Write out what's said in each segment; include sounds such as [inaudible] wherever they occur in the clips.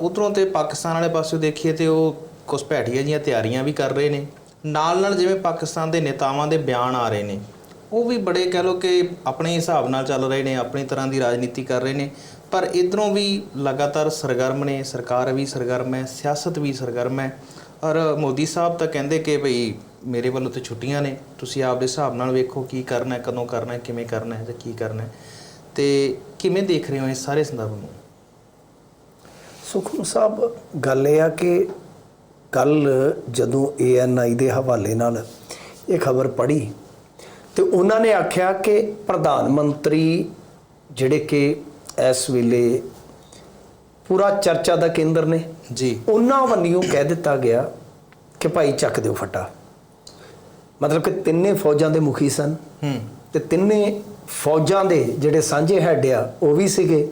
ਉਧਰੋਂ ਤੇ ਪਾਕਿਸਤਾਨ ਵਾਲੇ ਪਾਸੇ ਦੇਖੀਏ ਤੇ ਉਹ ਘੁਸਪੈਠੀਆਂ ਜੀਆਂ ਤਿਆਰੀਆਂ ਵੀ ਕਰ ਰਹੇ ਨੇ। ਨਾਲ ਨਾਲ ਜਿਵੇਂ ਪਾਕਿਸਤਾਨ ਦੇ ਨੇਤਾਵਾਂ ਦੇ ਬਿਆਨ ਆ ਰਹੇ ਨੇ, ਉਹ ਵੀ ਬੜੇ ਕਹਿ ਲੋ ਕਿ ਆਪਣੇ ਹਿਸਾਬ ਨਾਲ ਚੱਲ ਰਹੇ ਨੇ, ਆਪਣੀ ਤਰ੍ਹਾਂ ਦੀ ਰਾਜਨੀਤੀ ਕਰ ਰਹੇ ਨੇ। ਪਰ ਇਧਰੋਂ ਵੀ ਲਗਾਤਾਰ ਸਰਗਰਮ ਨੇ, ਸਰਕਾਰ ਵੀ ਸਰਗਰਮ ਹੈ, ਸਿਆਸਤ ਵੀ ਸਰਗਰਮ ਹੈ। ਔਰ ਮੋਦੀ ਸਾਹਿਬ ਤਾਂ ਕਹਿੰਦੇ ਕਿ ਭਈ ਮੇਰੇ ਵੱਲੋਂ ਤੇ ਛੁੱਟੀਆਂ ਨੇ, ਤੁਸੀਂ ਆਪਦੇ ਹਿਸਾਬ ਨਾਲ ਵੇਖੋ ਕੀ ਕਰਨਾ ਹੈ ਕਦੋਂ ਕਰਨਾ ਹੈ ਕਿਵੇਂ ਕਰਨਾ ਹੈ ਤੇ ਕੀ ਕਰਨਾ ਹੈ। ਤੇ ਕਿਵੇਂ ਦੇਖ ਰਹੇ ਹੋ ਇਸ ਸਾਰੇ ਸੰਦਰਭ ਨੂੰ? ਸੁਖਮ ਸਾਹਿਬ ਗੱਲ ਇਹ ਆ ਕਿ ਕੱਲ ਜਦੋਂ ਏਐਨਆਈ ਦੇ ਹਵਾਲੇ ਨਾਲ ਇਹ ਖਬਰ ਪੜ੍ਹੀ ਤੇ ਉਹਨਾਂ ਨੇ ਆਖਿਆ ਕਿ ਪ੍ਰਧਾਨ ਮੰਤਰੀ ਜਿਹੜੇ ਕਿ ਇਸ ਵੇਲੇ ਪੂਰਾ ਚਰਚਾ ਦਾ ਕੇਂਦਰ ਨੇ ਜੀ। ਉਹਨਾਂ ਵੱਲੋਂ ਕਹਿ ਦਿੱਤਾ ਗਿਆ ਕਿ ਭਾਈ ਚੱਕ ਦਿਓ ਫਟਾ। ਮਤਲਬ ਕਿ ਤਿੰਨੇ ਫੌਜਾਂ ਦੇ ਮੁਖੀ ਸਨ ਹੂੰ। ਤੇ ਤਿੰਨੇ ਫੌਜਾਂ ਦੇ ਜਿਹੜੇ ਸਾਂਝੇ ਹੈਡ ਆ ਉਹ ਵੀ ਸੀਗੇ।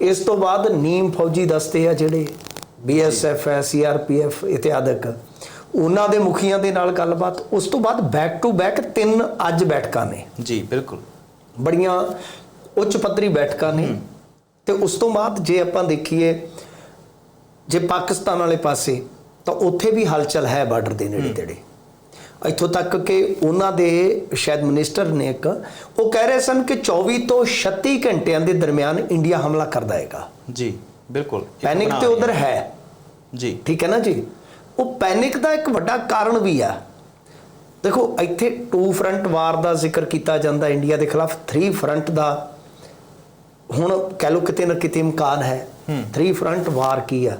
ਇਸ ਤੋਂ ਬਾਅਦ ਨੀਮ ਫੌਜੀ ਦਸਤੇ ਆ ਜਿਹੜੇ ਬੀਐਸਐਫ ਹੈ ਸੀਆਰਪੀਐਫ ਇਤਿਆਦਿਕ ਉਹਨਾਂ ਦੇ ਮੁਖੀਆਂ ਦੇ ਨਾਲ ਗੱਲਬਾਤ। ਉਸ ਤੋਂ ਬਾਅਦ ਬੈਕ ਟੂ ਬੈਕ ਤਿੰਨ ਅੱਜ ਬੈਠਕਾਂ ਨੇ। ਜੀ ਬਿਲਕੁਲ। ਬੜੀਆਂ ਉੱਚ ਪੱਧਰੀ ਬੈਠਕਾਂ ਨੇ। ਤੇ ਉਸ ਤੋਂ ਬਾਅਦ ਜੇ ਆਪਾਂ ਦੇਖੀਏ ਜੇ ਪਾਕਿਸਤਾਨ ਵਾਲੇ ਪਾਸੇ ਤਾਂ ਉੱਥੇ ਵੀ ਹਲਚਲ ਹੈ ਬਾਰਡਰ ਦੇ ਨੇੜੇ ਤੇੜੇ ਇੱਥੋਂ ਤੱਕ ਕਿ ਉਹਨਾਂ ਦੇ ਸ਼ਾਇਦ ਮਿਨਿਸਟਰ ਨੇ ਇੱਕ ਉਹ ਕਹਿ ਰਹੇ ਸਨ ਕਿ 24 ਤੋਂ 36 ਘੰਟਿਆਂ ਦੇ ਦਰਮਿਆਨ ਇੰਡੀਆ ਹਮਲਾ ਕਰਦਾ ਹੈਗਾ ਜੀ ਬਿਲਕੁਲ। ਪੈਨਿਕ ਤੇ ਉਧਰ ਹਾਂ। ਜੀ। ਠੀਕ ਹੈ ਨਾ ਜੀ? ਉਹ ਪੈਨਿਕ ਦਾ ਇੱਕ ਵੱਡਾ ਕਾਰਨ ਵੀ ਆ। ਦੇਖੋ ਇੱਥੇ ਟੂ ਫਰੰਟ ਵਾਰ ਦਾ ਜ਼ਿਕਰ ਕੀਤਾ ਜਾਂਦਾ ਇੰਡੀਆ ਦੇ ਖਿਲਾਫ। ਥਰੀ ਫਰੰਟ ਦਾ ਹੁਣ ਕਹਿ ਲਓ ਕਿਤੇ ਨਾ ਕਿਤੇ ਇਮਕਾਨ ਹੈ। ਥਰੀ ਫਰੰਟ ਵਾਰ ਕੀ ਆ?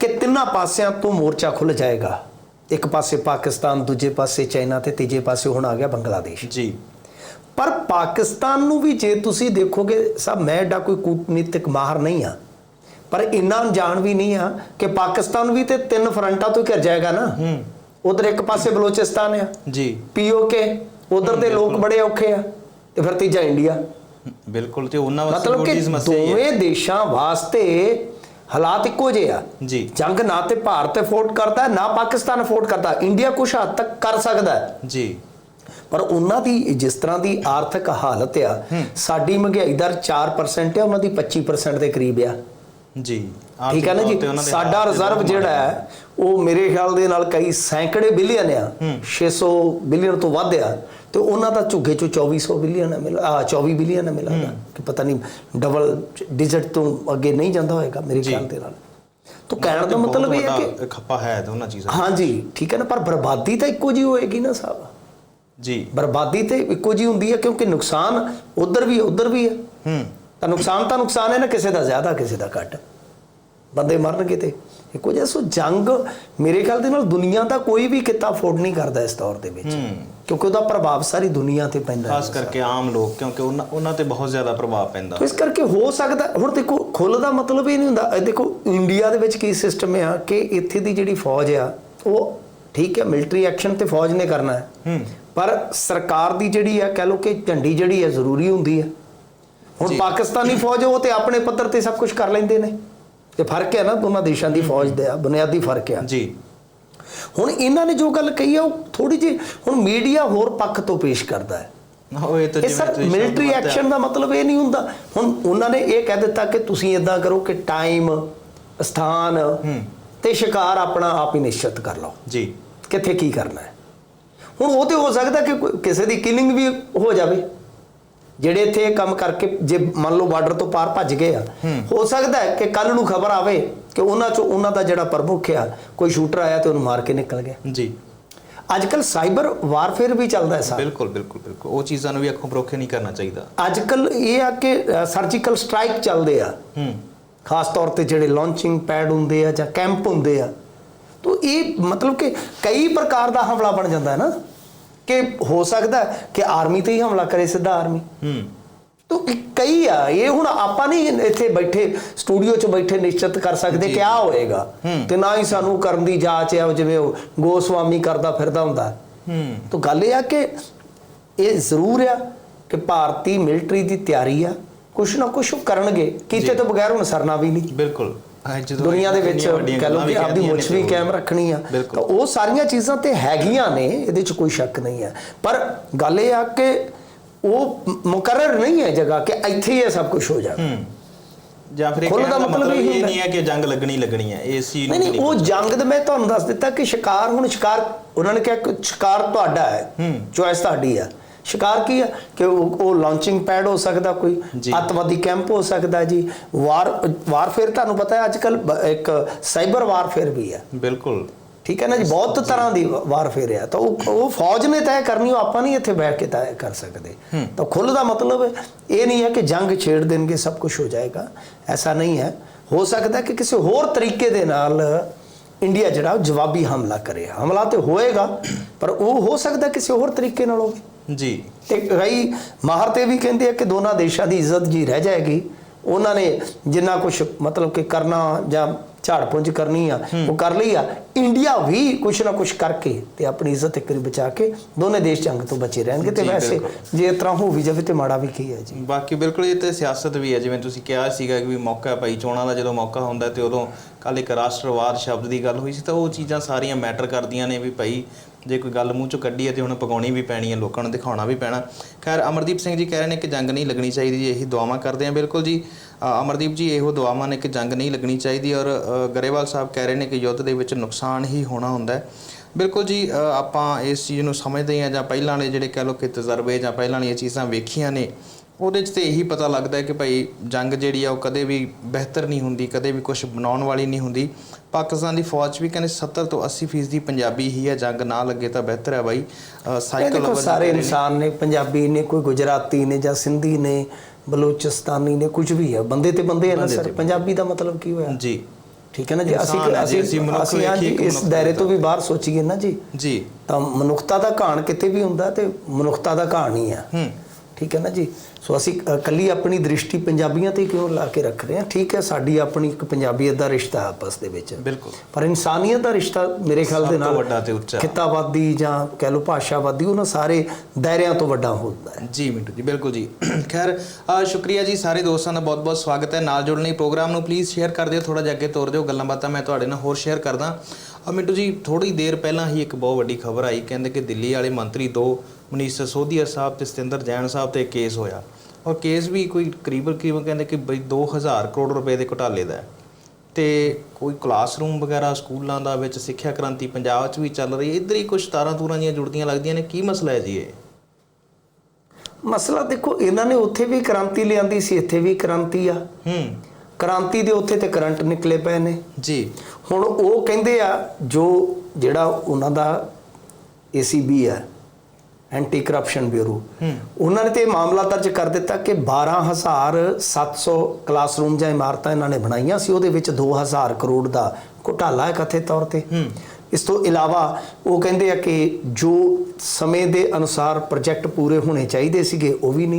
ਕਿ ਤਿੰਨਾਂ ਪਾਸਿਆਂ ਤੋਂ ਮੋਰਚਾ ਖੁੱਲ ਜਾਏਗਾ। ਇੱਕ ਪਾਸੇ ਪਾਕਿਸਤਾਨ ਦੂਜੇ ਪਾਸੇ ਚਾਈਨਾ ਤੇ ਤੀਜੇ ਪਾਸੇ ਹੁਣ ਆ ਗਿਆ ਬੰਗਲਾਦੇਸ਼। ਜੀ। ਪਰ ਪਾਕਿਸਤਾਨ ਨੂੰ ਵੀ ਜੇ ਤੁਸੀਂ ਦੇਖੋਗੇ ਸਭ ਮੈਂ ਏਡਾ ਕੋਈ ਕੂਟਨੀਤਿਕ ਮਾਹਰ ਨਹੀਂ ਆ। ਪਰ ਇੰਨਾ ਅਣਜਾਣ ਵੀ ਨਹੀਂ ਆ ਕਿ ਪਾਕਿਸਤਾਨ ਵੀ ਤੇ ਤਿੰਨ ਫਰੰਟਾਂ ਤੋਂ ਘਿਰ ਜਾਏਗਾ ਨਾ। ਹੂੰ। ਉਧਰ ਇੱਕ ਪਾਸੇ ਬਲੋਚਿਸਤਾਨ ਆ। ਜੀ। ਪੀਓਕੇ ਉਧਰ ਦੇ ਲੋਕ ਬੜੇ ਔਖੇ ਆ ਤੇ ਫਿਰ ਤੀਜਾ ਇੰਡੀਆ। ਬਿਲਕੁਲ ਤੇ ਉਹਨਾਂ ਵਾਸਤੇ ਮਤਲਬ ਕਿ ਦੋਵੇਂ ਦੇਸ਼ਾਂ ਵਾਸਤੇ ਹਾਲਾਤ ਇੱਕੋ ਜਿਹੇ ਆ। ਜੀ। ਜੰਗ ਨਾ ਤੇ ਭਾਰਤ ਅਫੋਰਡ ਕਰਦਾ ਨਾ ਪਾਕਿਸਤਾਨ ਅਫੋਰਡ ਕਰਦਾ ਇੰਡੀਆ ਕੁਝ ਹੱਦ ਤੱਕ ਕਰ ਸਕਦਾ ਹੈ। ਜੀ। ਪਰ ਉਹਨਾਂ ਦੀ ਜਿਸ ਤਰ੍ਹਾਂ ਦੀ ਆਰਥਿਕ ਹਾਲਤ ਆ ਸਾਡੀ ਮਹਿੰਗਾਈ ਦਰ 4% ਹੈ ਉਹਨਾਂ ਦੀ 25% ਦੇ ਕਰੀਬ ਆ। ਜੀ। ਠੀਕ ਹੈ ਨਾ ਜੀ? ਸਾਡਾ ਰਿਜ਼ਰਵ ਜਿਹੜਾ ਹੈ ਉਹ ਮੇਰੇ ਖਿਆਲ ਦੇ ਨਾਲ ਕਈ ਸੈਂਕੜੇ ਬਿਲੀਅਨ ਆ। 600 ਬਿਲੀਅਨ ਤੋਂ ਵੱਧ ਆ। ਤੇ ਉਹਨਾਂ ਦਾ ਝੁੱਗੇ ਚੋਂ 2400 ਬਿਲੀਅਨ ਹੈ ਮਿਲ ਆ 24 ਬਿਲੀਅਨ ਹੈ। ਮਿਲਦਾ ਕਿ ਪਤਾ ਨਹੀਂ ਡਬਲ ਡਿਜਿਟ ਤੋਂ ਅੱਗੇ ਨਹੀਂ ਜਾਂਦਾ ਹੋਏਗਾ ਮੇਰੇ ਖਿਆਲ ਦੇ ਨਾਲ। ਤਾਂ ਕਹਿਣ ਦਾ ਮਤਲਬ ਇਹ ਹੈ ਕਿ ਖੱਪਾ ਹੈ ਦੋਨਾਂ ਚੀਜ਼ਾਂ ਹਾਂਜੀ ਠੀਕ ਹੈ ਨਾ ਪਰ ਬਰਬਾਦੀ ਤਾਂ ਇੱਕੋ ਜਿਹੀ ਹੋਏਗੀ ਨਾ ਸਾਹਿਬ ਜੀ। ਬਰਬਾਦੀ ਤੇ ਇੱਕੋ ਜੀ ਹੁੰਦੀ ਹੈ ਕਿਉਂਕਿ ਨੁਕਸਾਨ ਉਧਰ ਵੀ ਉਧਰ ਵੀ ਹੈ। ਹੂੰ। ਤਾਂ ਨੁਕਸਾਨ ਤਾਂ ਨੁਕਸਾਨ ਹੈ ਨਾ ਕਿਸੇ ਦਾ ਜ਼ਿਆਦਾ ਕਿਸੇ ਦਾ ਘੱਟ। ਬੰਦੇ ਮਰਨਗੇ ਤੇ। ਇੱਕੋ ਜਿਹਾ ਸੋ ਜੰਗ ਮੇਰੇ ਖਿਆਲ ਦੇ ਨਾਲ ਦੁਨੀਆ ਦਾ ਕੋਈ ਵੀ ਕਿੱਤਾ ਅਫੋਰਡ ਨਹੀਂ ਕਰਦਾ ਇਸ ਦੌਰ ਦੇ ਵਿੱਚ। ਕਿਉਂਕਿ ਉਹਦਾ ਪ੍ਰਭਾਵ ਸਾਰੀ ਦੁਨੀਆ ਤੇ ਪੈਂਦਾ ਹੈ। ਖਾਸ ਕਰਕੇ ਆਮ ਲੋਕ ਕਿਉਂਕਿ ਉਹਨਾਂ ਉਹਨਾਂ ਤੇ ਬਹੁਤ ਜ਼ਿਆਦਾ ਪ੍ਰਭਾਵ ਪੈਂਦਾ। ਇਸ ਕਰਕੇ ਹੋ ਸਕਦਾ ਹੁਣ ਦੇਖੋ ਖੁੱਲ ਦਾ ਮਤਲਬ ਇਹ ਨਹੀਂ ਹੁੰਦਾ। ਇਹ ਦੇਖੋ ਇੰਡੀਆ ਦੇ ਵਿੱਚ ਕੀ ਸਿਸਟਮ ਆ ਕਿ ਇੱਥੇ ਦੀ ਜਿਹੜੀ ਫੌਜ ਆ ਉਹ ਠੀਕ ਹੈ ਮਿਲਟਰੀ ਐਕਸ਼ਨ ਤੇ ਫੌਜ ਨੇ ਕਰਨਾ ਹੈ। ਪਰ ਸਰਕਾਰ ਦੀ ਜਿਹੜੀ ਆ ਕਹਿ ਲੋ ਕਿ ਝੰਡੀ ਜਿਹੜੀ ਹੈ ਜ਼ਰੂਰੀ ਹੁੰਦੀ ਹੈ ਹੁਣ ਪਾਕਿਸਤਾਨੀ ਫੌਜ ਉਹ ਤੇ ਆਪਣੇ ਪੱਧਰ ਤੇ ਸਭ ਕੁਝ ਕਰ ਲੈਂਦੇ ਨੇ। ਤੇ ਫ਼ਰਕ ਹੈ ਨਾ ਦੋਨਾਂ ਦੇਸ਼ਾਂ ਦੀ ਫੌਜ ਦਾ ਬੁਨਿਆਦੀ ਫ਼ਰਕ ਆ। ਜੀ। ਹੁਣ ਇਹਨਾਂ ਨੇ ਜੋ ਗੱਲ ਕਹੀ ਆ ਉਹ ਥੋੜੀ ਜਿਹੀ ਹੁਣ ਮੀਡੀਆ ਹੋਰ ਪੱਖ ਤੋਂ ਪੇਸ਼ ਕਰਦਾ ਹੈ। ਉਹ ਇਹ ਤਾਂ ਸਰ ਮਿਲਟਰੀ। ਐਕਸ਼ਨ ਦਾ ਮਤਲਬ ਇਹ ਨਹੀਂ ਹੁੰਦਾ। ਹੁਣ ਉਹਨਾਂ ਨੇ ਇਹ ਕਹਿ ਦਿੱਤਾ ਕਿ ਤੁਸੀਂ ਇਦਾਂ ਕਰੋ ਕਿ ਟਾਈਮ ਸਥਾਨ ਤੇ ਸ਼ਿਕਾਰ ਆਪਣਾ ਆਪ ਹੀ ਨਿਸ਼ਚਿਤ ਕਰ ਲਓ। ਜੀ। ਕਿੱਥੇ ਕੀ ਕਰਨਾ ਹੈ? ਹੁਣ ਉਹ ਤੇ ਹੋ ਸਕਦਾ ਕਿ ਕਿਸੇ ਦੀ ਕਿਲਿੰਗ ਵੀ ਹੋ ਜਾਵੇ। ਜਿਹੜੇ ਇੱਥੇ ਇਹ ਕੰਮ ਕਰਕੇ ਜੇ ਮੰਨ ਲਓ ਬਾਰਡਰ ਤੋਂ ਪਾਰ ਭੱਜ ਗਏ ਆ ਹੋ। ਸਕਦਾ ਹੈ ਕਿ ਕੱਲ ਨੂੰ ਖਬਰ ਆਵੇ ਕਿ ਉਹਨਾਂ ਚੋਂ ਉਹਨਾਂ ਦਾ ਜਿਹੜਾ ਪ੍ਰਮੁੱਖ ਆ ਕੋਈ ਸ਼ੂਟਰ ਆਇਆ ਤੇ ਉਹਨੂੰ ਮਾਰ ਕੇ ਨਿਕਲ ਗਿਆ। ਜੀ। ਅੱਜ ਕੱਲ ਸਾਈਬਰ ਵਾਰਫੇਅਰ ਵੀ ਚੱਲਦਾ ਹੈ ਸਰ। ਬਿਲਕੁਲ ਬਿਲਕੁਲ ਬਿਲਕੁਲ। ਉਹ ਚੀਜ਼ਾਂ ਨੂੰ ਵੀ ਅੱਖੋਂ ਪਰੋਖੇ ਨਹੀਂ ਕਰਨਾ ਚਾਹੀਦਾ। ਅੱਜ ਕੱਲ ਇਹ ਆ ਕਿ ਸਰਜੀਕਲ ਸਟ੍ਰਾਈਕ ਚੱਲਦੇ ਆ। ਹੂੰ। ਖਾਸ ਤੌਰ ਤੇ ਜਿਹੜੇ ਲਾਂਚਿੰਗ ਪੈਡ ਹੁੰਦੇ ਆ ਜਾਂ ਕੈਂਪ ਹੁੰਦੇ ਆ। ਤਾਂ ਇਹ ਮਤਲਬ ਕਿ ਕਈ ਪ੍ਰਕਾਰ ਦਾ ਹਮਲਾ ਬਣ ਜਾਂਦਾ ਹੈ ਨਾ। ਕਿ ਹੋ ਸਕਦਾ ਕਿ ਆਰਮੀ ਤੇ ਹੀ ਹਮਲਾ ਕਰੇ ਸਿੱਧਾ ਆਰਮੀ। ਹੂੰ। ਤਾਂ ਕਈ ਆ ਇਹ ਹੁਣ ਆਪਾਂ ਨਹੀਂ ਇੱਥੇ ਬੈਠੇ ਸਟੂਡੀਓ 'ਚ ਬੈਠੇ ਨਿਸ਼ਚਿਤ ਕਰ ਸਕਦੇ ਕਿ ਆ ਹੋਏਗਾ। ਤੇ ਨਾ ਹੀ ਸਾਨੂੰ ਕਰਨ ਦੀ ਜਾਂਚ ਹੈ ਉਹ ਜਿਵੇਂ ਉਹ ਗੋਸਵਾਮੀ ਕਰਦਾ ਫਿਰਦਾ ਹੁੰਦਾ। ਹੂੰ। ਤਾਂ ਗੱਲ ਇਹ ਆ ਕਿ ਇਹ ਜ਼ਰੂਰ ਆ ਕਿ ਭਾਰਤੀ ਮਿਲਟਰੀ ਦੀ ਤਿਆਰੀ ਆ ਕੁਛ ਨਾ ਕੁਛ ਕਰਨਗੇ। ਕੀਤੇ ਤੋਂ ਬਗੈਰ ਹੁਣ ਸਰਨਾ ਵੀ ਨਹੀਂ। ਬਿਲਕੁਲ। ਦੁਨੀਆ ਦੇ ਵਿੱਚ ਕਹਿ ਲਓ ਕਿ ਆਪਦੀ ਮੁੱਛ ਵੀ ਕਾਇਮ ਰੱਖਣੀ ਆ। ਤਾਂ ਉਹ ਸਾਰੀਆਂ ਚੀਜ਼ਾਂ ਤੇ ਹੈਗੀਆਂ ਨੇ ਇਹਦੇ 'ਚ ਕੋਈ ਸ਼ੱਕ ਨਹੀਂ ਹੈ। ਪਰ ਗੱਲ ਇਹ ਆ ਕਿ ਉਹ ਮੁਕਰਰ ਨਹੀਂ ਹੈ ਜਗ੍ਹਾ ਕਿ ਇੱਥੇ ਹੀ ਇਹ ਸਭ ਕੁਝ ਹੋ ਜਾਵੇ। ਜਾਂ ਫਿਰ ਇਹ ਦਾ ਮਤਲਬ ਇਹੀ। ਨਹੀਂ ਹੈ ਕਿ ਜੰਗ ਲੱਗਣੀ ਲੱਗਣੀ ਹੈ ਇਸ ਚੀਜ਼ ਨੂੰ ਨਹੀਂ ਉਹ ਜੰਗ ਦੇ ਮੈਂ ਤੁਹਾਨੂੰ ਦੱਸ ਦਿੱਤਾ ਕਿ ਸ਼ਿਕਾਰ ਹੁਣ ਸ਼ਿਕਾਰ ਉਹਨਾਂ ਨੇ ਕਿਹਾ ਕਿ ਸ਼ਿਕਾਰ ਤੁਹਾਡਾ ਹੈ ਚੋਇਸ ਤੁਹਾਡੀ ਹੈ। ਸ਼ਿਕਾਰ ਕੀ ਹੈ ਕਿ ਉਹ ਲਾਂਚਿੰਗ ਪੈਡ ਹੋ ਸਕਦਾ ਕੋਈ। ਅੱਤਵਾਦੀ ਕੈਂਪ ਹੋ ਸਕਦਾ ਜੀ। ਵਾਰ ਵਾਰਫੇਅਰ ਤੁਹਾਨੂੰ ਪਤਾ ਹੈ ਅੱਜ ਕੱਲ ਇੱਕ ਸਾਈਬਰ ਵਾਰਫੇਅਰ ਵੀ ਹੈ ਬਿਲਕੁਲ। ਠੀਕ ਹੈ ਨਾ ਜੀ? ਬਹੁਤ ਤਰ੍ਹਾਂ ਦੀ ਵਾਰਫੇਅਰ ਹੈ ਤਾਂ ਉਹ ਉਹ ਫੌਜ ਨੇ ਤੈਅ ਕਰਨੀ ਉਹ ਆਪਾਂ ਨਹੀਂ ਇੱਥੇ ਬੈਠ ਕੇ ਤੈਅ ਕਰ ਸਕਦੇ। ਤਾਂ ਖੁੱਲ੍ਹ ਦਾ ਮਤਲਬ ਇਹ ਨਹੀਂ ਹੈ ਕਿ ਜੰਗ ਛੇੜ ਦੇਣਗੇ ਸਭ ਕੁਝ ਹੋ ਜਾਏਗਾ। ਐਸਾ ਨਹੀਂ ਹੈ। ਹੋ ਸਕਦਾ ਕਿ ਕਿਸੇ ਹੋਰ ਤਰੀਕੇ ਦੇ ਨਾਲ ਇੰਡੀਆ ਜਿਹੜਾ ਜਵਾਬੀ ਹਮਲਾ ਕਰੇ। ਹਮਲਾ ਤੇ ਹੋਏਗਾ ਪਰ ਉਹ ਹੋ ਸਕਦਾ ਕਿਸੇ ਹੋਰ ਤਰੀਕੇ ਨਾਲ ਹੋਵੇ। ਜੀ। ਤੇ ਰਹੀ ਮਾਹਰ ਤੇ ਵੀ ਕਹਿੰਦੇ ਆ ਕਿ ਦੋਨਾਂ ਦੇਸ਼ਾਂ ਦੀ ਇੱਜ਼ਤ ਜੀ ਰਹਿ ਜਾਏਗੀ। ਉਹਨਾਂ ਨੇ ਜਿੰਨਾ ਕੁਝ ਮਤਲਬ ਕਿ ਕਰਨਾ ਜਾਂ ਝਾੜ ਪੁੰਜ ਕਰਨੀ ਆ ਉਹ ਕਰ ਲਈ ਆ। ਇੰਡੀਆ ਵੀ ਕੁਝ ਨਾ ਕੁਝ ਕਰਕੇ ਤੇ ਆਪਣੀ ਇੱਜ਼ਤ ਇੱਕ ਵਾਰੀ ਬਚਾ ਕੇ ਦੋਨੇ ਦੇਸ਼ ਜੰਗ ਤੋਂ ਬਚੇ ਰਹਿਣਗੇ ਤੇ ਵੈਸੇ। ਜੇ ਇਸ ਤਰ੍ਹਾਂ ਹੋ ਵੀ ਜਾਵੇ ਤੇ ਮਾੜਾ ਵੀ ਕੀ ਹੈ ਜੀ। ਬਾਕੀ ਬਿਲਕੁਲ ਇਹ ਤੇ ਸਿਆਸਤ ਵੀ ਹੈ ਜਿਵੇਂ ਤੁਸੀਂ ਕਿਹਾ ਸੀਗਾ ਕਿ ਵੀ ਮੌਕਾ ਹੈ ਭਾਈ ਚੋਣਾਂ ਦਾ ਜਦੋਂ ਮੌਕਾ ਹੁੰਦਾ ਤੇ ਉਦੋਂ ਕੱਲ ਇੱਕ ਰਾਸ਼ਟਰਵਾਦ ਸ਼ਬਦ ਦੀ ਗੱਲ ਹੋਈ ਸੀ ਤਾਂ ਉਹ ਚੀਜ਼ਾਂ ਸਾਰੀਆਂ ਮੈਟਰ ਕਰਦੀਆਂ ਨੇ ਵੀ ਭਾਈ ਜੇ ਕੋਈ ਗੱਲ ਮੂੰਹ ਚੋਂ ਕੱਢੀ ਹੈ ਤੇ ਹੁਣ ਪਕਾਉਣੀ ਵੀ ਪੈਣੀ ਹੈ, ਲੋਕਾਂ ਨੂੰ ਦਿਖਾਉਣਾ ਵੀ ਪੈਣਾ। ਖੈਰ, ਅਮਰਦੀਪ ਸਿੰਘ ਜੀ ਕਹਿ ਰਹੇ ਨੇ ਕਿ ਜੰਗ ਨਹੀਂ ਲੱਗਣੀ ਚਾਹੀਦੀ ਜੀ ਇਹੀ ਦੁਆਵਾਂ ਕਰਦੇ ਆ। ਬਿਲਕੁਲ ਜੀ ਅਮਰਦੀਪ ਜੀ, ਇਹੋ ਦੁਆਵਾਂ ਨੇ ਕਿ ਜੰਗ ਨਹੀਂ ਲੱਗਣੀ ਚਾਹੀਦੀ ਔਰ ਗਰੇਵਾਲ ਸਾਹਿਬ ਕਹਿ ਰਹੇ ਨੇ ਕਿ ਯੁੱਧ ਦੇ ਵਿੱਚ ਨੁਕਸਾਨ ਹੀ ਹੋਣਾ ਹੁੰਦਾ ਹੈ। ਬਿਲਕੁਲ ਜੀ ਆਪਾਂ ਇਸ ਚੀਜ਼ ਨੂੰ ਸਮਝਦੇ ਹਾਂ ਜਾਂ ਪਹਿਲਾਂ ਵਾਲੇ ਜਿਹੜੇ ਕਹਿ ਲਓ ਕਿ ਤਜਰਬੇ ਜਾਂ ਪਹਿਲਾਂ ਵਾਲੀਆਂ ਚੀਜ਼ਾਂ ਵੇਖੀਆਂ ਨੇ ਉਹਦੇ 'ਚ ਤੇ ਇਹੀ ਪਤਾ ਲੱਗਦਾ ਹੈ ਕਿ ਭਾਈ ਜੰਗ ਜਿਹੜੀ ਆ ਉਹ ਕਦੇ ਵੀ ਬਿਹਤਰ ਨਹੀਂ ਹੁੰਦੀ ਕਦੇ ਵੀ ਕੁਝ ਬਣਾਉਣ ਵਾਲੀ ਨਹੀਂ ਹੁੰਦੀ। ਪਾਕਿਸਤਾਨ ਦੀ ਫੌਜ ਵੀ ਕਹਿੰਦੇ 70 ਤੋਂ 80% ਫੀਸਦੀ ਪੰਜਾਬੀ ਹੀ ਹੈ ਜੰਗ ਨਾ ਲੱਗੇ ਤਾਂ ਬਿਹਤਰ ਹੈ ਇਹ ਸਾਈਕਲ ਵੱਜਦੇ ਸਾਰੇ। ਇਨਸਾਨ ਨੇ ਪੰਜਾਬੀ ਨੇ ਕੋਈ ਗੁਜਰਾਤੀ ਨੇ ਜਾਂ ਸਿੰਧੀ ਨੇ ਬਲੂਚਿਸਤਾਨੀ ਨੇ ਕੁਝ ਵੀ ਹੈ ਬੰਦੇ ਤੇ ਬੰਦੇ ਹੈ ਨਾ ਸਰ। ਪੰਜਾਬੀ ਦਾ ਮਤਲਬ ਕੀ ਹੋਇਆ? ਜੀ। ਠੀਕ ਹੈ ਨਾ ਜੀ? ਅਸੀਂ ਅਸੀਂ ਅਸੀਂ ਮਨੁੱਖ ਅਸੀਂ ਹਾਂ ਜੀ ਵੇਖੀਏ ਇੱਕ ਇਸ ਦਾਇਰੇ ਤੋਂ ਵੀ ਬਾਹਰ ਸੋਚੀਏ ਨਾ ਜੀ। ਜੀ। ਤਾਂ ਮਨੁੱਖਤਾ ਦਾ ਘਾਣ ਕਿਤੇ ਵੀ ਹੁੰਦਾ ਤੇ ਮਨੁੱਖਤਾ ਦਾ ਘਾਣ ਹੀ ਆ। ਹੂੰ। ਠੀਕ ਹੈ ਨਾ ਜੀ? ਸੋ ਅਸੀਂ ਅ, ਕੱਲੀ ਆਪਣੀ ਦ੍ਰਿਸ਼ਟੀ ਪੰਜਾਬੀਆਂ ਤੇ ਕਿਉਂ ਲਾ ਕੇ ਰੱਖ ਰਹੇ ਹਾਂ? ਠੀਕ ਹੈ ਸਾਡੀ ਆਪਣੀ ਇੱਕ ਪੰਜਾਬੀਅਤ ਦਾ ਰਿਸ਼ਤਾ ਆਪਸ ਦੇ ਵਿੱਚ। ਬਿਲਕੁਲ। ਪਰ ਇਨਸਾਨੀਅਤ ਦਾ ਰਿਸ਼ਤਾ ਮੇਰੇ ਖਿਆਲ ਦੇ ਨਾਲ ਵੱਡਾ ਤੇ ਉੱਚਾ। ਖਿੱਤਾਵਾਦੀ ਜਾਂ ਕਹਿ ਲਓ ਭਾਸ਼ਾਵਾਦੀ ਉਹਨਾਂ ਸਾਰੇ ਦਾਇਰਿਆਂ ਤੋਂ ਵੱਡਾ ਹੁੰਦਾ ਹੈ। ਜੀ ਮਿੰਟੂ ਜੀ ਬਿਲਕੁਲ ਜੀ। [clears throat] ਖੈਰ ਸ਼ੁਕਰੀਆ ਜੀ ਸਾਰੇ ਦੋਸਤਾਂ ਦਾ ਬਹੁਤ-ਬਹੁਤ ਸਵਾਗਤ ਹੈ। ਨਾਲ ਜੁੜਨ ਲਈ ਪ੍ਰੋਗਰਾਮ ਨੂੰ ਪਲੀਜ਼ ਸ਼ੇਅਰ ਕਰ ਦਿਓ ਥੋੜਾ ਜਿਹਾ ਅੱਗੇ ਤੋਰ ਦਿਓ ਗੱਲਾਂ ਬਾਤਾਂ ਮੈਂ ਤੁਹਾਡੇ ਨਾਲ ਹੋਰ ਸ਼ੇਅਰ ਕਰਦਾ। ਮਿੰਟੂ ਜੀ ਥੋੜੀ ਦੇਰ ਪਹਿਲਾਂ ਹੀ ਇੱਕ ਬਹੁਤ ਵੱਡੀ ਖਬਰ ਆਈ ਕਹਿੰਦੇ ਕਿ ਦਿੱਲੀ ਵਾਲੇ ਮੰਤਰੀ ਦੋ ਮਨੀਸ਼ ਸੋਧੀਆ ਸਾਹਿਬ ਤੇ ਸਤਿੰਦਰ ਜੈਨ ਸਾਹਿਬ ਤੇ ਕੇਸ ਹੋਇਆ। ਔਰ ਕੇਸ ਵੀ ਕੋਈ ਕਰੀਬਨ ਕਰੀਬਨ ਕਹਿੰਦੇ ਕਿ ਬਈ 2000 ਕਰੋੜ ਰੁਪਏ ਦੇ ਘੁਟਾਲੇ ਦਾ ਤੇ ਕੋਈ ਕਲਾਸਰੂਮ ਵਗੈਰਾ ਸਕੂਲਾਂ ਦਾ ਵਿੱਚ ਸਿੱਖਿਆ ਕ੍ਰਾਂਤੀ ਪੰਜਾਬ 'ਚ ਵੀ ਚੱਲ ਰਹੀ ਹੈ। ਇੱਧਰ ਹੀ ਕੁਝ ਤਾਰਾਂ ਤੂਰਾਂ ਜੀਆਂ ਜੁੜਦੀਆਂ ਲੱਗਦੀਆਂ ਨੇ। ਕੀ ਮਸਲਾ ਹੈ ਜੀ ਇਹ? ਮਸਲਾ ਦੇਖੋ ਇਹਨਾਂ ਨੇ ਉੱਥੇ ਵੀ ਕ੍ਰਾਂਤੀ ਲਿਆਂਦੀ ਸੀ ਇੱਥੇ ਵੀ ਕ੍ਰਾਂਤੀ ਆ। ਹੂੰ। ਕ੍ਰਾਂਤੀ ਦੇ ਉੱਥੇ ਤੇ ਕਰੰਟ ਨਿਕਲੇ ਪਏ ਨੇ। ਜੀ। ਹੁਣ ਉਹ ਕਹਿੰਦੇ ਆ ਜੋ ਜਿਹੜਾ ਉਹਨਾਂ ਦਾ ACB ਹੈ ਐਂਟੀ ਕਰਪਸ਼ਨ ਬਿਊਰੋ ਉਹਨਾਂ ਨੇ ਤੇ ਇਹ ਮਾਮਲਾ ਦਰਜ ਕਰ ਦਿੱਤਾ ਕਿ 12700 ਕਲਾਸਰੂਮ ਜਾਂ ਇਮਾਰਤਾਂ ਇਹਨਾਂ ਨੇ ਬਣਾਈਆਂ ਸੀ ਉਹਦੇ ਵਿੱਚ 2000 ਕਰੋੜ ਦਾ ਘੁਟਾਲਾ ਹੈ ਕਥਿਤ ਤੌਰ ਤੇ। ਇਸ ਤੋਂ ਇਲਾਵਾ ਉਹ ਕਹਿੰਦੇ ਆ ਕਿ ਜੋ ਸਮੇਂ ਦੇ ਅਨੁਸਾਰ ਪ੍ਰੋਜੈਕਟ ਪੂਰੇ ਹੋਣੇ ਚਾਹੀਦੇ ਸੀਗੇ ਉਹ ਵੀ ਨਹੀਂ।